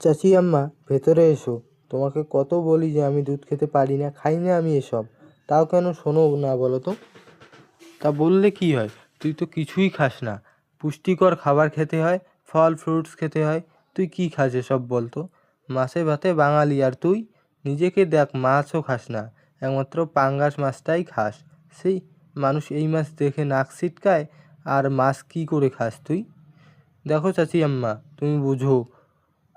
চাচি, আম্মা, ভেতরে এসো। তোমাকে কত বলি যে আমি দুধ খেতে পারি না, খাই না আমি এসব। তাও কেন শোনো না বলো তো? তা বললে কি হয়? তুই তো কিছুই খাস না। পুষ্টিকর খাবার খেতে হয়, ফল ফ্রুটস খেতে হয়। তুই কি খাস এসব বলতো মাছে ভাতে বাঙালি, আর তুই? নিজেকে দেখ, মাছও খাস না। একমাত্র পাঙ্গাস মাছটাই খাস। সেই মানুষ এই মাছ দেখে নাক ছিটকায়, আর মাছ কি করে খাস তুই? দেখো চাচি, আম্মা, তুমি বুঝো।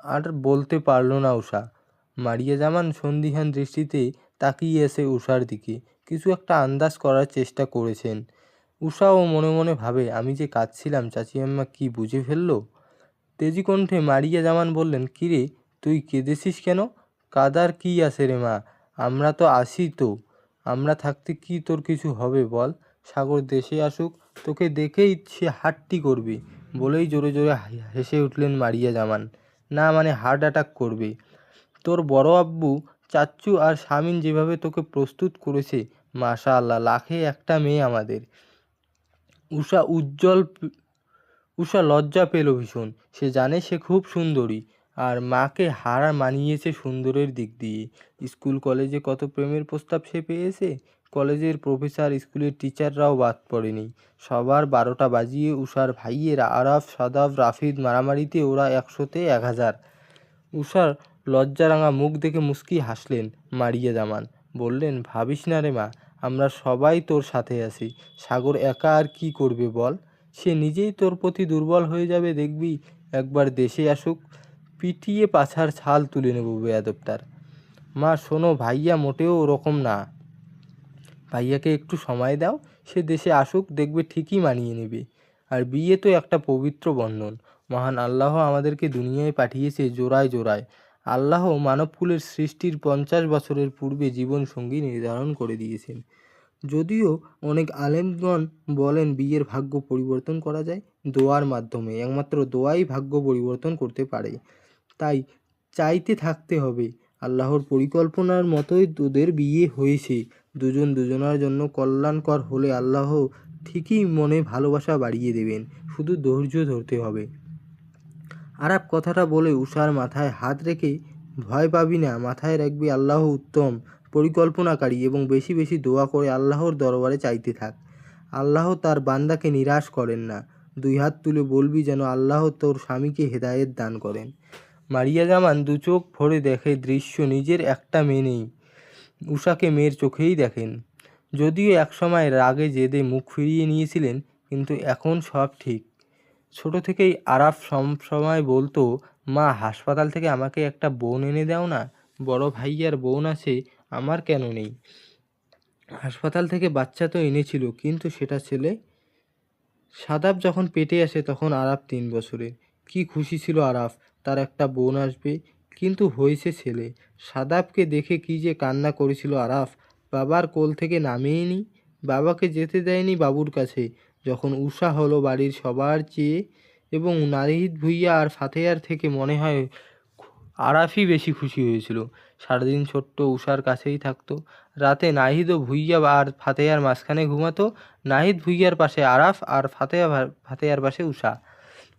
আর বলতে পারল না উষা মারিয়া জামান সন্দিহান দৃষ্টিতে তাকিয়ে এসে উষার দিকে। কিছু একটা আন্দাজ করার চেষ্টা করেছেন। উষাও মনে মনে ভাবে, আমি যে কাঁদছিলাম, চাচি আম্মা কি বুঝে ফেলল? তেজি কণ্ঠে মারিয়া জামান বললেন, কিরে, তুই কেঁদেছিস কেন? কাদার কি আছে রে মা? আমরা তো আসি তো। আমরা থাকতে কি তোর কিছু হবে বল? সাগর দেশে আসুক, তোকে দেখেই সে হাটটি করবে। বলেই জোরে জোরে হেসে উঠলেন মারিয়া জামান। না মানে হার্ট অ্যাটাক করবে। তোর বড় আব্বু, চাচ্চু আর স্বামীন যেভাবে তোকে প্রস্তুত করেছে মাশা আল্লাহ লাখে একটা মেয়ে আমাদের। উষা উজ্জ্বল, উষা লজ্জা পেল ভীষণ। সে জানে সে খুব সুন্দরী আর মাকে হারা মানিয়েছে সুন্দরের দিক দিয়ে। স্কুল, কলেজে কত প্রেমের প্রস্তাব সে পেয়েছে? কলেজের প্রফেসর, স্কুলের টিচাররাও বাদ পড়েনি। সবার বারোটা বাজিয়ে উষার ভাইয়ের আরাফ, সাদাব, রাফিদ মারামারিতে ওরা একশোতে এক হাজার। উষার লজ্জারাঙা মুখ দেখে মুস্কি হাসলেন মারিয়া জামান। বললেন, ভাবিস না রে মা, আমরা সবাই তোর সাথে আছি। সাগর একা আর কি করবে বল? সে নিজেই তোর প্রতি দুর্বল হয়ে যাবে, দেখবি? একবার দেশে আসুক, পিটিয়ে পাছার ছাল তুলে নেব বেয়াদবটার। মা, শোনো, ভাইয়া মোটেও ওরকম না। ভাইয়াকে একটু সময় দাও, সে দেশে আসুক, দেখবে ঠিকই মানিয়ে নেবে। আর বিয়ে তো একটা পবিত্র বন্ধন। মহান আল্লাহ আমাদেরকে দুনিয়ায় পাঠিয়েছে জোড়ায় জোড়ায়। আল্লাহ মানবকুলের সৃষ্টির পঞ্চাশ বছরের পূর্বে জীবন সঙ্গী নির্ধারণ করে দিয়েছেন। যদিও অনেক আলেমগণ বলেন বিয়ের ভাগ্য পরিবর্তন করা যায় দোয়ার মাধ্যমে, একমাত্র দোয়াই ভাগ্য পরিবর্তন করতে পারে। তাই চাইতে থাকতে হবে, আল্লাহর পরিকল্পনার মতোই তোদের বিয়ে হয়েছে। দুজন দুজনার জন্য কল্যাণকর হলে আল্লাহ ঠিকই মনে ভালোবাসা বাড়িয়ে দেবেন, শুধু ধৈর্য ধরতে হবে। আরাপ কথাটা বলে উষার মাথায় হাত রেখে, ভয় পাবি না, মাথায় রাখবি আল্লাহ উত্তম, পরিকল্পনাকারী এবং বেশি বেশি দোয়া করে আল্লাহর দরবারে চাইতে থাক। আল্লাহ তার বান্দাকে নিরাশ করেন না। দুই হাত তুলে বলবি যেন আল্লাহ তোর স্বামীকে হেদায়েত দান করেন। মারিয়া জামান দু চোখ ভরে দেখে, দৃশ্য নিজের একটা মেয়ে নেই। উষাকে মেয়ের চোখেই দেখেন। যদিও একসময় রাগে জেদে মুখ ফিরিয়ে নিয়েছিলেন, কিন্তু এখন সব ঠিক। ছোট থেকেই আরাফ সব সময় বলতো, মা, হাসপাতাল থেকে আমাকে একটা বোন এনে দাও না, বড় ভাইয়ার বোন আছে, আমার কেন নেই? হাসপাতাল থেকে বাচ্চা তো এনেছিল, কিন্তু সেটা ছেলে? সাদাব যখন পেটে আসে তখন আরাফ তিন বছরের। কি খুশি ছিল আরাফ, তার একটা বোন আসবে কিন্তু হয়েছে ছেলে। সাদাবকে দেখে কি যে কান্না করেছিল আরাফ, বাবার কোল থেকে নামেইনি বাবাকে যেতে দেয়নি বাবুর কাছে। যখন উষা হলো বাড়ির সবার চেয়ে এবং নাহিদ ভুইয়া আর ফাতেয়ার থেকে মনে হয় আরাফই বেশি খুশি হয়েছিল। সারাদিন ছোট্ট উষার কাছেই থাকতো। রাতে নাহিদ ও ভুইয়া আর ফাতেয়ার মাঝখানে ঘুমাতো। নাহিদ ভুইয়ার পাশে আরাফ আর ফাতেয়া ফাতেয়ার পাশে উষা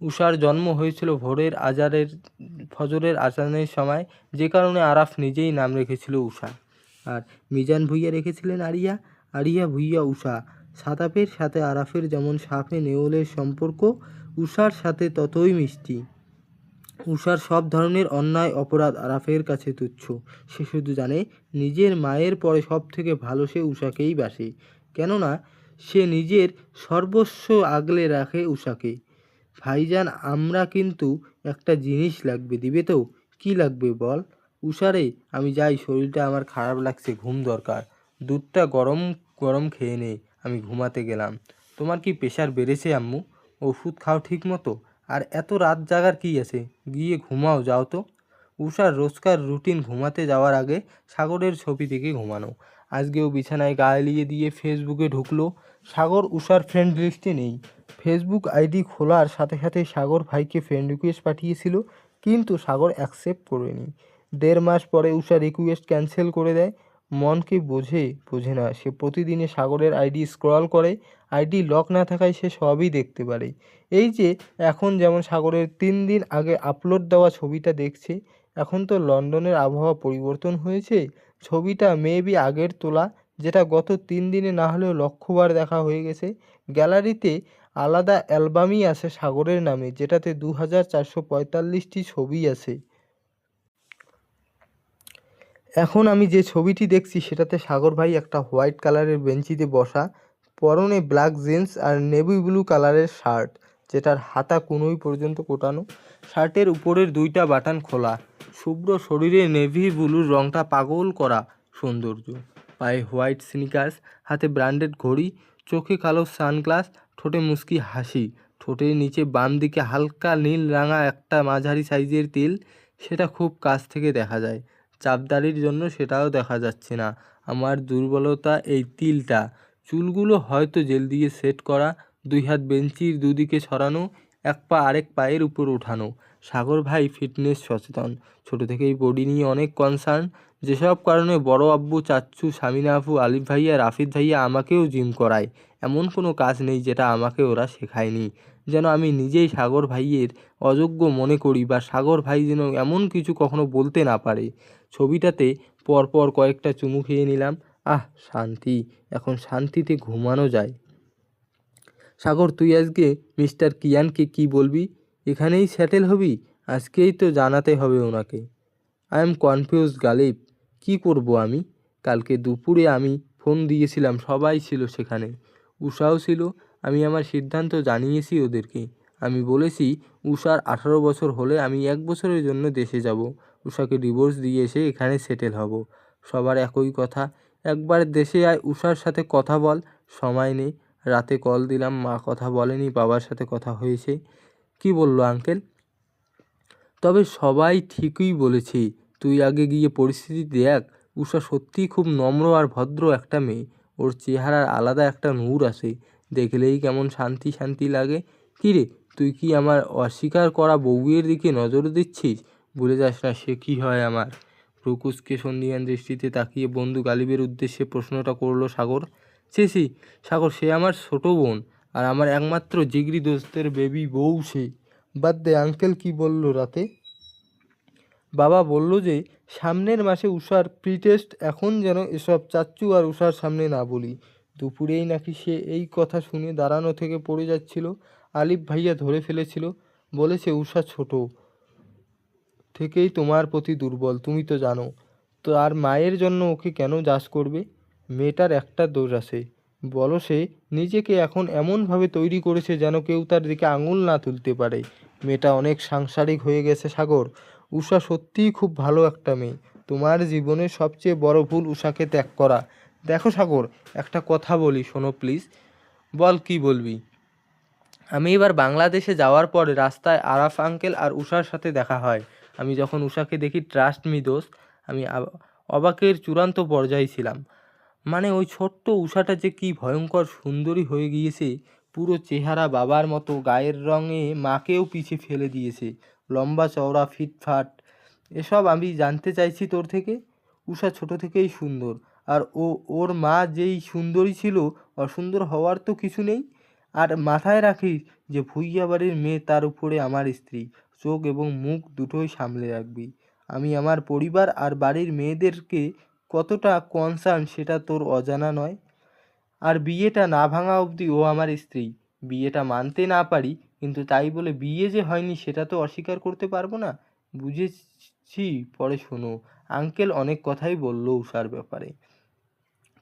উষার জন্ম হয়েছিল ভোরের আজারের, ফজরের আজানের সময়। যে কারণে আরাফ নিজেই নাম রেখেছিল উষা। আর মিজান ভুইয়া রেখেছিলেন আরিয়া। আরিয়া ভুইয়া উষা। সাতাপের সাথে আরাফের যেমন সাপে নেওলের সম্পর্ক, উষার সাথে ততই মিষ্টি। উষার সব ধরনের অন্যায়, অপরাধ আরাফের কাছে তুচ্ছ। সে শুধু জানে, নিজের মায়ের পরে সব থেকে ভালো সে উষাকেই বাসে। কেননা, সে নিজের সর্বস্ব আগলে রাখে উষাকে। ভাইজান, আমরা কিন্তু একটা জিনিস লাগবে, দিবে তো? কি লাগবে বল? উষারে আমি যাই, শরীরটা আমার খারাপ লাগছে, ঘুম দরকার। দুধটা গরম গরম খেয়ে নে, আমি ঘুমাতে গেলাম। তোমার কি প্রেশার বেড়েছে আম্মু? ওষুধ খাও ঠিক মতো আর এত রাত জাগার কি আছে? গিয়ে ঘুমাও, যাও তো। উষার রোজকার রুটিন ঘুমাতে যাওয়ার আগে সাগরের ছবি থেকে ঘুমানো। আজকেও বিছানায় গা এলিয়ে দিয়ে ফেসবুকে ঢুকলো। সাগর, উষার ফ্রেন্ড লিস্টে নেই। ফেসবুক আইডি খোলার সাথে সাথে সাগর ভাইকে ফ্রেন্ড রিকোয়েস্ট পাঠিয়েছিল, কিন্তু সাগর অ্যাকসেপ্ট করেনি। দেড় মাস পরে উষা রিকোয়েস্ট ক্যান্সেল করে দেয়। মনকে বোঝে বোঝে না, সে প্রতিদিনে সাগরের আইডি স্ক্রল করে, আইডি লক না থাকায় সে সবই দেখতে পারে। এই যে, এখন যেমন সাগরের তিন দিন আগে আপলোড দেওয়া ছবিটা দেখছে, এখন তো লন্ডনের আবহাওয়া পরিবর্তন হয়েছে ছবিটা মেবি আগের তোলা, যেটা গত তিন দিনে না হলেও লক্ষবার দেখা হয়ে গেছে। গ্যালারিতে আলাদা অ্যালবামই আছে সাগরের নামে, যেটাতে দু হাজার চারশো পঁয়তাল্লিশটি ছবি আছে। এখন আমি যে ছবিটি দেখছি, সেটাতে সাগর ভাই একটা হোয়াইট কালারের বেঞ্চিতে বসা, পরনে ব্ল্যাক জিন্স আর নেভি ব্লু কালারের শার্ট, যেটার হাতা কুনোই পর্যন্ত কোটানো। শার্টের উপরের দুইটা বাটন খোলা। শুভ্র শরীরে নেভি ব্লুর রংটা পাগল করা সৌন্দর্য। পায়ে হোয়াইট স্নিকার্স, হাতে ব্র্যান্ডেড ঘড়ি, চোখে কালো সানগ্লাস, ঠোঁটে মুস্কি হাসি। ঠোঁটের নিচে বাম দিকে হালকা নীল রাঙা একটা মাঝারি সাইজের তিল, সেটা খুব কাছ থেকে দেখা যায়। চাপদারির জন্য সেটাও দেখা যাচ্ছে না। আমার দুর্বলতা এই তিলটা। চুলগুলো হয়তো জেল দিয়ে সেট করা, দুই হাত বেঞ্চির দুদিকে ছড়ানো এক পা আরেক পায়ের উপর ওঠানো সাগর ভাই ফিটনেস সচেতন। ছোট থেকেই বডি নিয়ে অনেক কনসার্ন যেসব কারণে বড় আব্বু, চাচ্চু সামিনা আপু আলিফ ভাইয়া রাফিদ ভাইয়া আমাকেও জিম করায়। এমন কোনো কাজ নেই যেটা আমাকে ওরা শেখায়নি। যেন আমি নিজেই সাগর ভাইয়ের অযোগ্য মনে করি বা সাগর ভাই যেন এমন কিছু কখনো বলতে না পারে। ছবিটাতে পরপর কয়েকটা চুমু খেয়ে নিলাম। আহ, শান্তি। এখন শান্তিতে ঘুমানো যায়। সাগর, তুই আজকে মিস্টার কিয়ানকে কি বলবি? এখানেই সেটেল হবি? আজকেই তো জানাতে হবে ওনাকে। I am confuse Ghalib. কি করব আমি? কালকে দুপুরে আমি ফোন দিয়েছিলাম, সবাই ছিল সেখানে। উষাও ছিল, আমি আমার সিদ্ধান্ত জানিয়েছি ওদেরকে। আমি বলেছি, উষার আঠারো বছর হলে আমি এক বছরের জন্য দেশে যাব। উষাকে ডিভোর্স দিয়ে এসে এখানে সেটেল হব। সবার একই কথা। একবার দেশে আয়, উষার সাথে কথা বল, সময় নেই রাতে কল দিলাম, মা কথা বলেনি, বাবার সাথে কথা হয়েছে। কি বলল আঙ্কেল? তবে সবাই ঠিকই বলেছে, তুই আগে গিয়ে পরিস্থিতি দেখ। উষা সত্যিই খুব নম্র আর ভদ্র একটা মেয়ে। ওর চেহারার আলাদা একটা নূর আছে। দেখলেই কেমন শান্তি শান্তি লাগে। কিরে তুই কি আমার অস্বীকার করা বউয়ের দিকে নজর দিচ্ছিস? ভুলে যাস না সে কী হয় আমার। প্রকুশকে সন্ধিয়ান দৃষ্টিতে তাকিয়ে বন্ধু গালিবের উদ্দেশ্যে প্রশ্নটা করল সাগর। সে সি সাগর, সে আমার ছোট বোন আর আমার একমাত্র জিগরি দোস্তের বেবি বউ সে। বাদ দে আঙ্কেল কি বলল রাতে? বাবা বলল যে, সামনের মাসে উষার প্রি টেস্ট এখন যেন এসব চাচ্চু আর উষার সামনে না বলি। দুপুরেই নাকি সে এই কথা শুনে দাঁড়ানো থেকে পড়ে যাচ্ছিল। আলিফ ভাইয়া ধরে ফেলেছিল, বলেছে উষা ছোট। থেকেই তোমার প্রতি দুর্বল, তুমি তো জানো। তো আর মায়ের জন্য ওকে কেন যাস করবে? মেয়েটার একটা দোষ আছে। বলো সে, নিজেকে এখন এমনভাবে তৈরি করেছে যেন কেউ তার দিকে আঙুল না তুলতে পারে। মেয়েটা অনেক সাংসারিক হয়ে গেছে, সাগর। উষা সত্যিই খুব ভালো একটা মেয়ে। তোমার জীবনের সবচেয়ে বড় ভুল উষাকে ত্যাগ করা। দেখো সাগর, একটা কথা বলি, শোনো প্লিজ বল কি বলবি? আমি এবার বাংলাদেশে যাওয়ার পরে রাস্তায় আরাফ আঙ্কেল আর উষার সাথে দেখা হয়। আমি যখন উষাকে দেখি ট্রাস্ট মি দোষ আমি অবাকের চূড়ান্ত পর্যায়ে ছিলাম। মানে ওই ছোট্ট উষাটা যে কি ভয়ঙ্কর সুন্দরী হয়ে গিয়েছে, পুরো চেহারা বাবার মতো, গায়ের রঙে মাকেও পিছে ফেলে দিয়েছে, লম্বা চওড়া ফিটফাট। এসব আমি জানতে চাইছি তোর থেকে? উষা ছোট থেকেই সুন্দর। আর ও, ওর মা যেই সুন্দরী ছিল, অসুন্দর হওয়ার তো কিছু নেই। আর মাথায় রাখিস যে ভুইয়া বাড়ির মেয়ে তার উপরে আমার স্ত্রী। চোখ এবং মুখ দুটোই সামলে রাখবি। আমি আমার পরিবার আর বাড়ির মেয়েদেরকে কতটা কনসার্ন সেটা তোর অজানা নয়। আর বিয়েটা না ভাঙা অবধি ও আমার স্ত্রী। বিয়েটা মানতে না পারি, কিন্তু তাই বলে বিয়ে যে হয়নি সেটা তো অস্বীকার করতে পারব না। বুঝেছি, পরে শোনো। আঙ্কেল অনেক কথাই বলল উষার ব্যাপারে।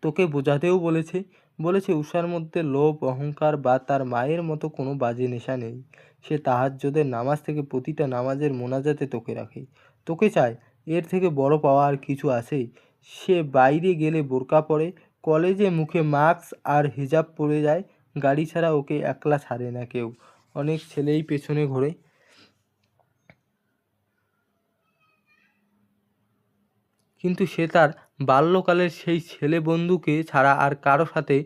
তোকে বোঝাতেও বলেছে। বলেছে উষার মধ্যে লোভ, অহংকার বা তার মায়ের মতো কোনো বাজে নেশা নেই। সে তাহাজ্জুদের নামাজ থেকে প্রতিটা নামাজের মোনাজাতে তোকে রাখে। তোকে চায়, এর থেকে বড় পাওয়া আর কিছু আছে? সে বাইরে গেলে বোরকা পরে, কলেজে মুখে মাস্ক আর হিজাব পরে যায়, গাড়ি ছাড়া ওকে একলা ছাড়ে না কেউ। অনেক ছেলেই পেছনে ঘোরে। কিন্তু সে তার বাল্যকালের সেই ছেলে বন্ধুকে ছাড়া আর কারও সাথে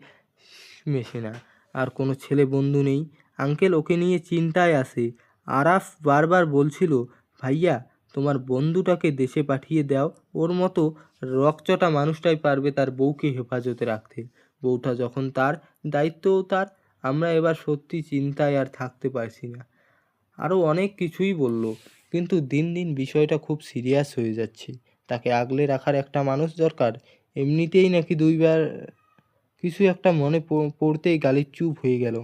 মেশে না। আর কোনো ছেলে বন্ধু নেই। আঙ্কেল ওকে নিয়ে চিন্তায় আসে আরাফ বারবার বলছিল, ভাইয়া তোমার বন্ধুটাকে দেশে পাঠিয়ে দাও। ওর মতো রকচটা মানুষটাই পারবে তার বউকে হেফাজতে রাখতে। বউটা যখন তার দায়িত্বও তার, আমরা এবার সত্যি চিন্তায় আর থাকতে পারছি না। আরও অনেক কিছুই বলল, কিন্তু দিন দিন বিষয়টা খুব সিরিয়াস হয়ে যাচ্ছে। তাকে আগলে রাখার একটা মানুষ দরকার, এমনিতেই নাকি দুইবার কিছু একটা মনে পড়তেই গালিব চুপ হয়ে গেল।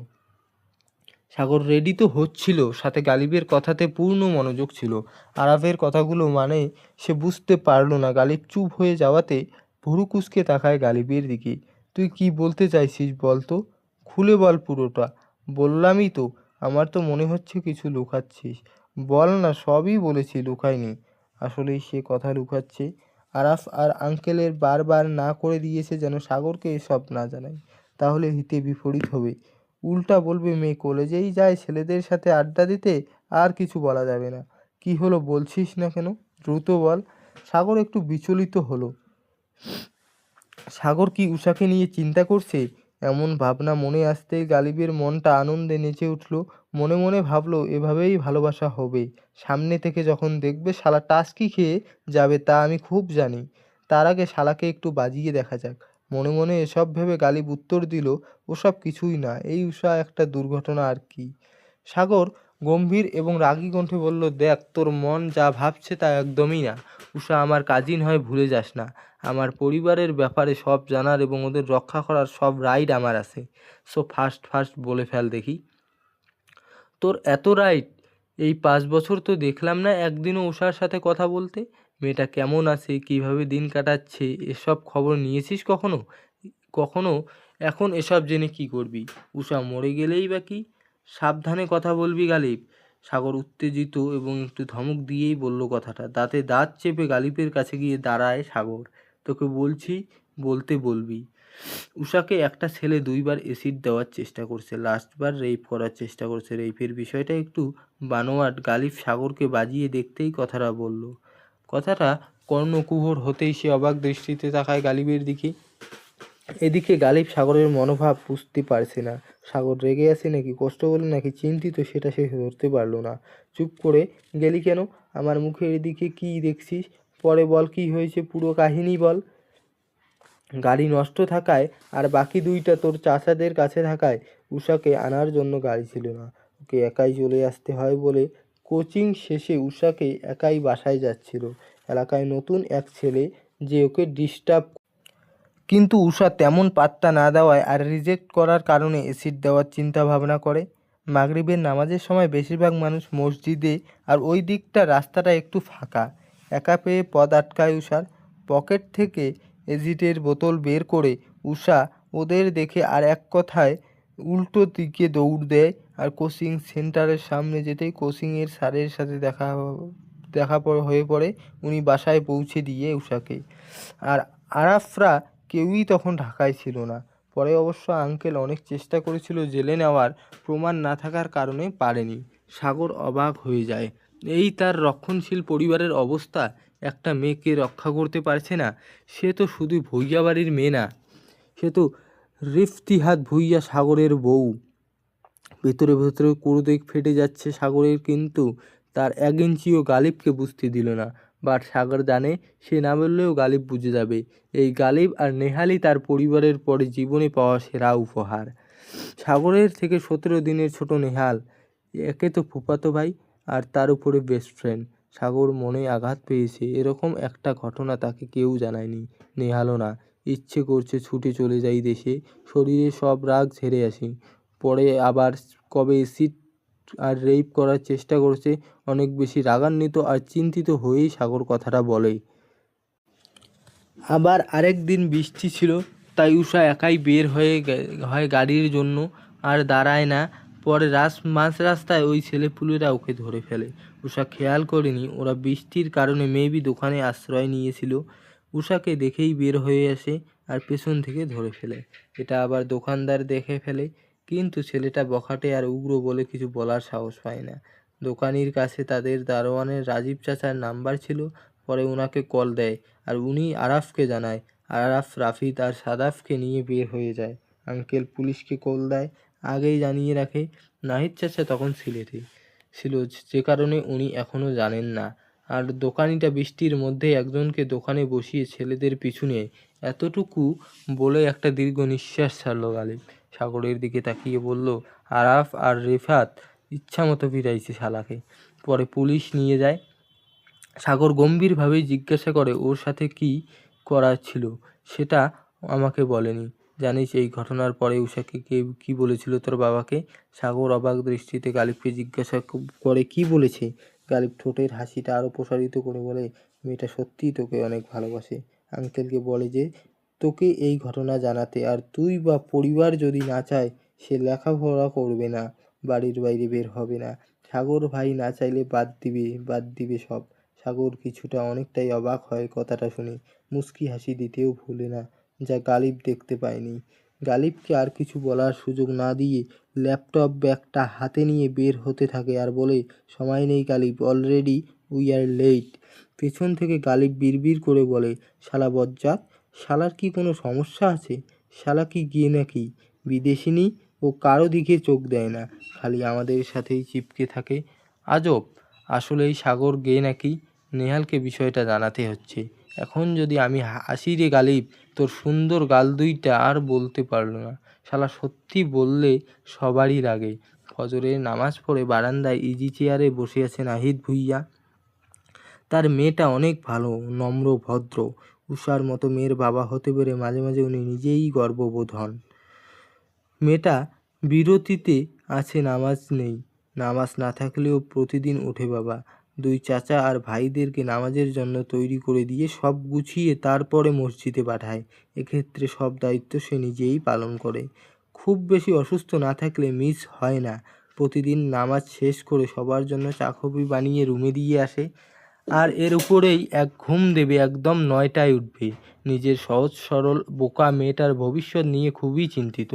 সাগর রেডি তো হচ্ছিল, সাথে গালিবের কথাতে পূর্ণ মনোযোগ ছিল। আরাফের কথাগুলো মানে সে বুঝতে পারল না, গালিব চুপ হয়ে যাওয়াতে ভুরু কুচকে তাকায় গালিবের দিকে। তুই কি বলতে চাইছিস বল তো? খুলে বল পুরোটা। বললামই তো, আমার তো মনে হচ্ছে কিছু লুকাচ্ছিস। বল না, সবই বলেছি, লুকায়নি। আসলেই সে কথা লুকাচ্ছে। আরাফ আর আঙ্কেলের বারবার না করে দিয়েছে যেন সাগরকে এসব না জানায়। তাহলে হিতে বিপরীত হবে। উল্টা বলবে, মেয়ে, কলেজেই যায় ছেলেদের সাথে আড্ডা দিতে, আর কিছু বলা যাবে না। কি হলো বলছিস না কেন? দ্রুত বল। সাগর একটু বিচলিত হলো। সাগর কি উষাকে নিয়ে চিন্তা করছে? এমন ভাবনা মনে আসতেই গালিবের মনটা আনন্দে নেচে উঠল। মনে মনে ভাবলো, এভাবেই ভালোবাসা হবে। সামনে থেকে যখন দেখবে শালা টাস্কি খেয়ে যাবে তা আমি খুব জানি। তার আগে শালাকে একটু বাজিয়ে দেখা যাক। মনে মনে এসব ভেবে গালিব উত্তর দিল, ওসব কিছুই না, এই উষা একটা দুর্ঘটনা আর কি? সাগর গম্ভীর এবং রাগী কণ্ঠে বলল, দেখ, তোর মন যা ভাবছে তা একদমই না। উষা, আমার কাজিন হয় ভুলে যাস না। আমার পরিবারের ব্যাপারে সব জানার এবং ওদের রক্ষা করার সব রাইট আমার আছে। সো ফার্স্ট ফার্স্ট বলে ফেল দেখি। তোর এত রাইট এই পাঁচ বছর তো দেখলাম না একদিনও উষার সাথে কথা বলতে? মেয়েটা কেমন আছে, কীভাবে দিন কাটাচ্ছে, এসব খবর নিয়েছিস কখনো? কখনো? এখন এসব জেনে কি করবি? উষা মরে গেলেই বা কি? সাবধানে কথা বলবি গালিব। সাগর উত্তেজিত এবং একটু ধমক দিয়েই বলল কথাটা। দাঁতে দাঁত চেপে গালিবের কাছে গিয়ে দাঁড়ায় সাগর। তোকে বলছি, বলতে বলবি। উষাকে একটা ছেলে দুইবার এসিড দেওয়ার চেষ্টা করছে। লাস্টবার রেপ করার চেষ্টা করছে। রেপের বিষয়টা একটু বানোয়াট। গালিব সাগরকে বাজিয়ে দেখতেই কথাটা বলল। কথাটা কর্ণকুহর হতেই সে অবাক দৃষ্টিতে তাকায় গালিবের দিকে। এদিকে গালিব সাগরের মনোভাব বুঝতে পারছে না। সাগর রেগে আছে নাকি কষ্ট বলে নাকি চিন্তিত সেটা সে ধরতে পারল না। চুপ করে গেলি কেন? আমার মুখের দিকে কি দেখছিস? পরে বল কি হয়েছে পুরো কাহিনী বল। গাড়ি নষ্ট থাকায় আর বাকি দুইটা তোর চাচাদের কাছে থাকায় উষাকে আনার জন্য গাড়ি ছিল না। ওকে একাই চলে আসতে হয় বলে কোচিং শেষে উষাকে একাই বাসায় যাচ্ছিল। এলাকায় নতুন এক ছেলে যে ওকে ডিস্টার্ব কিন্তু উষা তেমন পাত্তা না দেওয়ায় আর রিজেক্ট করার কারণে এসিড দেওয়ার চিন্তা ভাবনা করে। মাগরিবের নামাজের সময় বেশিরভাগ মানুষ মসজিদে আর ওই দিকটা রাস্তাটা একটু ফাঁকা। একা পেয়ে পদ আটকায় উষার। পকেট থেকে এজিটের বোতল বের করে উষা ওদের দেখে আর এক কথায় উল্টো দিকে দৌড় দেয় আর কোচিং সেন্টারের সামনে যেতেই কোচিংয়ের স্যারের সাথে দেখা দেখা হয়ে পড়ে। উনি বাসায় পৌঁছে দিয়ে উষাকে আর আরাফরা কেউই তখন ঢাকায় ছিল না। পরে অবশ্য আঙ্কেল অনেক চেষ্টা করেছিল জেলে নেওয়ার, প্রমাণ না থাকার কারণে পারেনি। সাগর অবাক হয়ে যায়। এই তার রক্ষণশীল পরিবারের অবস্থা, একটা মেয়েকে রক্ষা করতে পারছে না। সে তো শুধু ভুইয়া বাড়ির মেয়ে না। সে তো রিফতিহাত ভুইয়া সাগরের বউ। ভেতরে ভেতরে কুরুদিক ফেটে যাচ্ছে সাগরের, কিন্তু তার এক ইঞ্চিও গালিবকে বুঝতে দিল না। বাট সাগর জানে সে না বললেও গালিব বুঝে যাবে। এই গালিব আর নেহালি তার পরিবারের পরে জীবনে পাওয়া সেরা উপহার। সাগরের থেকে সতেরো দিনের ছোট নেহাল। একে তো ফুপাতো ভাই আর তার উপরে বেস্ট ফ্রেন্ড সাগর মনে আঘাত পেয়েছে। এরকম একটা ঘটনা তাকে কেউ জানায়নি। নেহালও না। ইচ্ছে করছে ছুটে চলে যাই দেশে। শরীরে সব রাগ ঝেড়ে আসি। পরে আবার কবে সিট আর রেপ করার চেষ্টা করছে, অনেক বেশি রাগান্বিত আর চিন্তিত হয়েই সাগর কথাটা বলে। আবার আরেক দিন বৃষ্টি ছিল, তাই উষা একাই বের হয়ে হয় গাড়ির জন্য আর দাঁড়ায় না। পরে রাস, মাঝ রাস্তায় ওই ছেলেপুলেরা ওকে ধরে ফেলে। উষা খেয়াল করেনি, ওরা বৃষ্টির কারণে মেবি দোকানে আশ্রয় নিয়েছিল। উষাকে দেখেই বের হয়ে আসে আর পেছন থেকে ধরে ফেলে। এটা আবার দোকানদার দেখে ফেলে, কিন্তু ছেলেটা বখাটে আর উগ্র বলে কিছু বলার সাহস পায় না। দোকানির কাছে তাদের দারোয়ানের রাজীব চাচার নাম্বার ছিল, পরে ওনাকে কল দেয় আর উনি আরাফকে জানায়। আরাফ রাফিদ আর সাদাফকে নিয়ে বের হয়ে যায়। আঙ্কেল পুলিশকে কল দেয়, আগেই জানিয়ে রাখে, নাহিদ চাচা তখন সিলেটে। ছিল যে কারণে উনি এখনও জানেন না। আর দোকানিটা বৃষ্টির মধ্যে একজনকে দোকানে বসিয়ে ছেলেদের পিছু নেয়। এতটুকু বলে একটা দীর্ঘ নিঃশ্বাস ছাড়লো গালিব সাগরের দিকে তাকিয়ে বলল, আরাফ আর রেফাত ইচ্ছামতো ফিরাইছে শালাকে। পরে পুলিশ নিয়ে যায়। সাগর গম্ভীরভাবে জিজ্ঞাসা করে, ওর সাথে কি করা ছিল? সেটা আমাকে বলেনি। জানিস, এই ঘটনার পরে উষাকে কে, কী বলেছিল তোর বাবাকে? সাগর অবাক দৃষ্টিতে গালিবকে জিজ্ঞাসা করে, কি বলেছে? গালিব ঠোঁটের হাসিটা আরও প্রসারিত করে বলে, মেয়েটা সত্যিই তোকে অনেক ভালোবাসে। আঙ্কেলকে বলে যে, তোকে এই ঘটনা জানাতে আর তুই বা পরিবার যদি না চায়, সে লেখাপড়া করবে না, বাড়ির বাইরে বের হবে না। সাগর ভাই না চাইলে বাদ দিবে বাদ দিবে সব। সাগর কিছুটা অনেকটাই অবাক হয় কথাটা শুনে। মুচকি হাসি দিতেও ভুলে না, যা গালিব দেখতে পায়নি। গালিবকে আর কিছু বলার সুযোগ না দিয়ে ল্যাপটপ ব্যাগটা হাতে নিয়ে বের হতে থাকে আর বলে, সময় নেই Ghalib, already we are late. পেছন থেকে গালিব বিড়বিড় করে বলে, শালা বজ্জাত, শালার কি কোনো সমস্যা আছে? শালা কি গিয়ে নাকি বিদেশিনী ও কারও দিকে চোখ দেয় না? খালি আমাদের সাথেই চিপকে থাকে। আজব, আসলে এই সাগর গে নাকি? নেহালকে বিষয়টা জানাতে হচ্ছে। এখন যদি আমি হাসি রে গালিব তোর সুন্দর গাল দুইটা আর বলতে পারল না। শালা সত্যি বললে সবারই লাগে ফজরের নামাজ পড়ে বারান্দায় ইজি চেয়ারে বসে আছে নাহিদ ভুইয়া। তার মেয়েটা অনেক ভালো, নম্র, ভদ্র। উষার মতো মেয়ের বাবা হতে পেরে মাঝে মাঝে উনি নিজেই গর্ববোধ হন। মেয়েটা বিরতিতে আছে, নামাজ নেই। নামাজ না থাকলেও প্রতিদিন ওঠে বাবা। দুই চাচা আর ভাইদেরকে নামাজের জন্য তৈরি করে দিয়ে সব গুছিয়ে তারপরে মসজিদে পাঠায়। এক্ষেত্রে সব দায়িত্ব সে নিজেই পালন করে। খুব বেশি অসুস্থ না থাকলে মিস হয় না। প্রতিদিন নামাজ শেষ করে সবার জন্য চাকপি বানিয়ে রুমে দিয়ে আসে। আর এর উপরেই এক ঘুম দেবে একদম নয়টায় উঠবে। নিজের সহজ সরল বোকা মেয়েটার ভবিষ্যৎ নিয়ে খুবই চিন্তিত।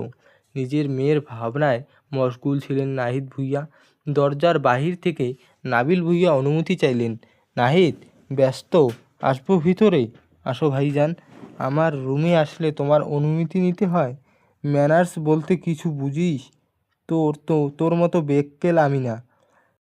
নিজের মেয়ের ভাবনায় মশগুল ছিলেন নাহিদ ভুইয়া। দরজার বাহির থেকে নাবিল ভুইয়া অনুমতি চাইলেন, নাহিদ, ব্যস্ত, আসব ভিতরে। আসো ভাইজান, আমার রুমে আসলে তোমার অনুমতি নিতে হয়। ম্যানার্স বলতে কিছু বুঝিস? তোর তো, তোর মতো বেগ আমি না।